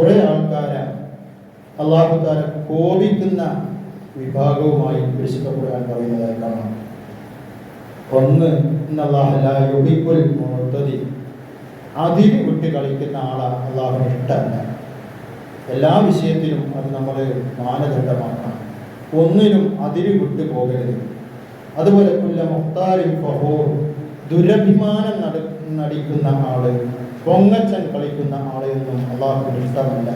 കുറെ ആൾക്കാരെ അള്ളാഹു താര കോപിക്കുന്ന വിഭാഗവുമായി വിശുദ്ധപ്പെടാൻ പറയുന്നതായി കാണാം. ഒന്ന് ഇന്നല്ലാഹുൽ മുഅ്തദി അതിന് വിട്ട് കളിക്കുന്ന ആളെ അള്ളാഹുന് ഇഷ്ടമല്ല. എല്ലാ വിഷയത്തിലും അത് നമ്മൾ മാനദണ്ഡമാക്കണം. ഒന്നിനും അതിര് വിട്ടു പോകരുത്. അതുപോലെ കുല്ല മുഖ്താരിൻ ദുരഭിമാനം നട നടിക്കുന്ന ആൾ പൊങ്ങച്ചൻ കളിക്കുന്ന ആളെയൊന്നും അള്ളാഹു ഇഷ്ടമല്ല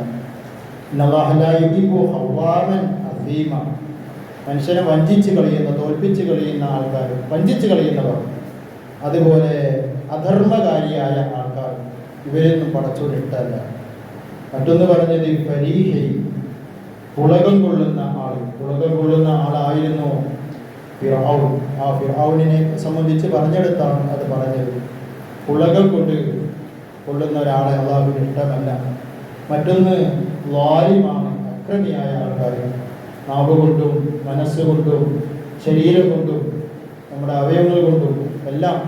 മനുഷ്യനെ വഞ്ചിച്ച് കളിയുന്ന തോൽപ്പിച്ച് കളിയുന്ന ആൾക്കാർ വഞ്ചിച്ച് കളിയുന്നവർ. അതുപോലെ അധർമ്മകാരിയായ ആൾക്കാർ പടച്ചോട് പടച്ചുവിട്ടല്ല മറ്റൊന്ന് പറഞ്ഞത് പരീഹി പുളകം കൊള്ളുന്ന ആൾ പുളകം കൊള്ളുന്ന ആളായിരുന്നു ഫിറാവു ആ ഫിറാവുനെ സംബന്ധിച്ച് പറഞ്ഞെടുത്താണ് അത് പറഞ്ഞത്. പുളകം കൊണ്ട് കൊള്ളുന്ന ഒരാളെ അള്ളാഹുവിന് ഇഷ്ടമല്ല. മറ്റൊന്ന് ലാലിമാണ് അക്രമിയായ ആൾക്കാർ നാവ് കൊണ്ടും മനസ്സുകൊണ്ടും ശരീരം കൊണ്ടും നമ്മുടെ അവയവങ്ങൾ കൊണ്ടും എല്ലാം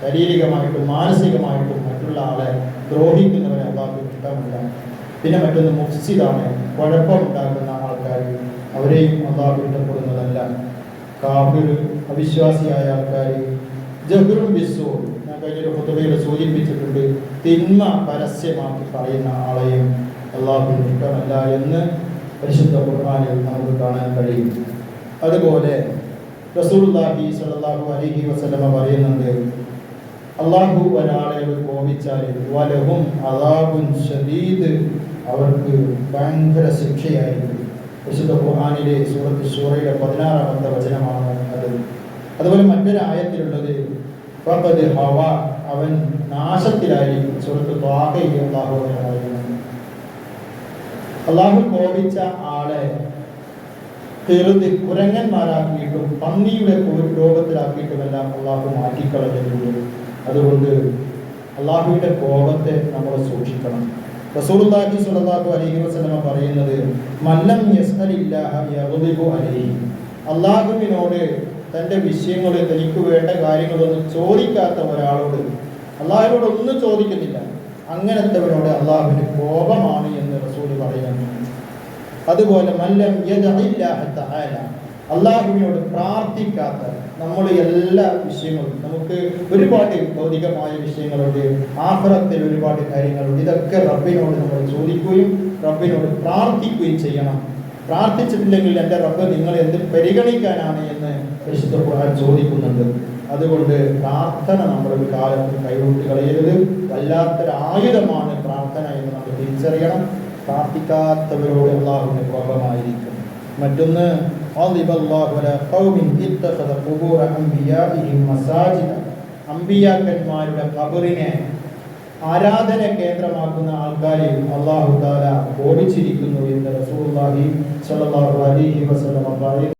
ശാരീരികമായിട്ടും മാനസികമായിട്ടും മറ്റുള്ള ആളെ ദ്രോഹിക്കുന്നവരെ അള്ളാഹുവിന് ഇഷ്ടമല്ല. പിന്നെ മറ്റൊന്ന് മുഫ്സിദാണ് കുഴപ്പമുണ്ടാക്കുന്ന ആൾക്കാർ അവരെയും അള്ളാഹു ഇഷ്ടപ്പെടുന്നതല്ല. കാഫിർ അവിശ്വാസിയായ ആൾക്കാർ ജഹ്റും ബിസ്സോ. ഞാൻ കഴിഞ്ഞൊരു പൊതുവയിൽ സൂചിപ്പിച്ചിട്ടുണ്ട്. തിന്മ പരസ്യമാക്കി പറയുന്ന ആളെയും അള്ളാഹുവിന് ഇഷ്ടമല്ല എന്ന് പരിശുദ്ധ ഖുർആനിൽ നമുക്ക് കാണാൻ കഴിയും. അതുപോലെ റസൂലുള്ളാഹി സ്വല്ലല്ലാഹു അലൈഹി വസല്ലമ പറയുന്നുണ്ട് അള്ളാഹു ഒരാളെ കോപിച്ചാൽ അലാബുൻ ഷദീദ് അവർക്ക് ഭയങ്കര ശിക്ഷയായിരിക്കും. വിശുദ്ധ ഖുർആനിലെ സൂറത്ത് സൂറയുടെ പതിനാറാമത്തെ വചനമാണ് അത്. അതുപോലെ മറ്റൊരു ആയത്തിലുള്ളത് ഹവ അവൻ നാശത്തിലായിരിക്കും. സുഹൃത്ത് ത്വാഹയിൽ അള്ളാഹു അള്ളാഹു കോപിച്ച ആളെ തെറുതി കുരങ്ങന്മാരാക്കിയിട്ടും പന്നിയുടെ രോഗത്തിലാക്കിയിട്ടുമെല്ലാം അള്ളാഹു മാറ്റിക്കളഞ്ഞിട്ടുണ്ട്. അതുകൊണ്ട് അള്ളാഹുവിന്റെ കോപത്തെ നമ്മൾ സൂക്ഷിക്കണം. റസൂലുള്ളാഹി സ്വല്ലല്ലാഹു അലൈഹി വസല്ലമ പറയുന്നത് മല്ലം യസ്അലില്ലാഹ യഗ്ദിബു അലൈഹി. അള്ളാഹുവിനോട് തന്റെ വിഷയങ്ങളെ തനിക്ക് വേണ്ട കാര്യങ്ങളൊന്നും ചോദിക്കാത്ത ഒരാളോട് അള്ളാഹിനോട് ഒന്നും ചോദിക്കുന്നില്ല. അങ്ങനത്തെവരോട് അള്ളാഹുവിന് കോപമാണ് എന്ന് റസൂൽ പറയുന്നു. അതുപോലെ മല്ലം അള്ളാഹുവിനോട് പ്രാർത്ഥിക്കാത്ത നമ്മൾ എല്ലാ വിഷയങ്ങളും നമുക്ക് ഒരുപാട് ഭൗതികമായ വിഷയങ്ങളുണ്ട് ആഹ്റത്തിൽ ഒരുപാട് കാര്യങ്ങളുണ്ട്. ഇതൊക്കെ റബ്ബിനോട് നമ്മൾ ചോദിക്കുകയും റബ്ബിനോട് പ്രാർത്ഥിക്കുകയും ചെയ്യണം. പ്രാർത്ഥിച്ചിട്ടില്ലെങ്കിൽ എന്റെ റബ്ബ് നിങ്ങൾ എന്ത് പരിഗണിക്കാനാണ് എന്ന് വിശുദ്ധ ഖുർആൻ ചോദിക്കുന്നുണ്ട്. അതുകൊണ്ട് പ്രാർത്ഥന നമ്മുടെ കാലത്ത് കൈവിട്ട് കളയരുത് വല്ലാത്തൊരു ആയുധമാണ് പ്രാർത്ഥന എന്ന് നമ്മൾ തിരിച്ചറിയണം. പ്രാർത്ഥിക്കാത്തവരോട് അള്ളാഹുവിന്റെ കോപമായിരിക്കും മറ്റൊന്ന് അമ്പിയാക്കന്മാരുടെ കബറിനെ ആരാധന കേന്ദ്രമാക്കുന്ന ആൾക്കാരെ അള്ളാഹു താല ഓടിച്ചിരിക്കുന്നു എന്ന് സ്വല്ലല്ലാഹു അലൈഹി വസല്ലം പറയുന്നു.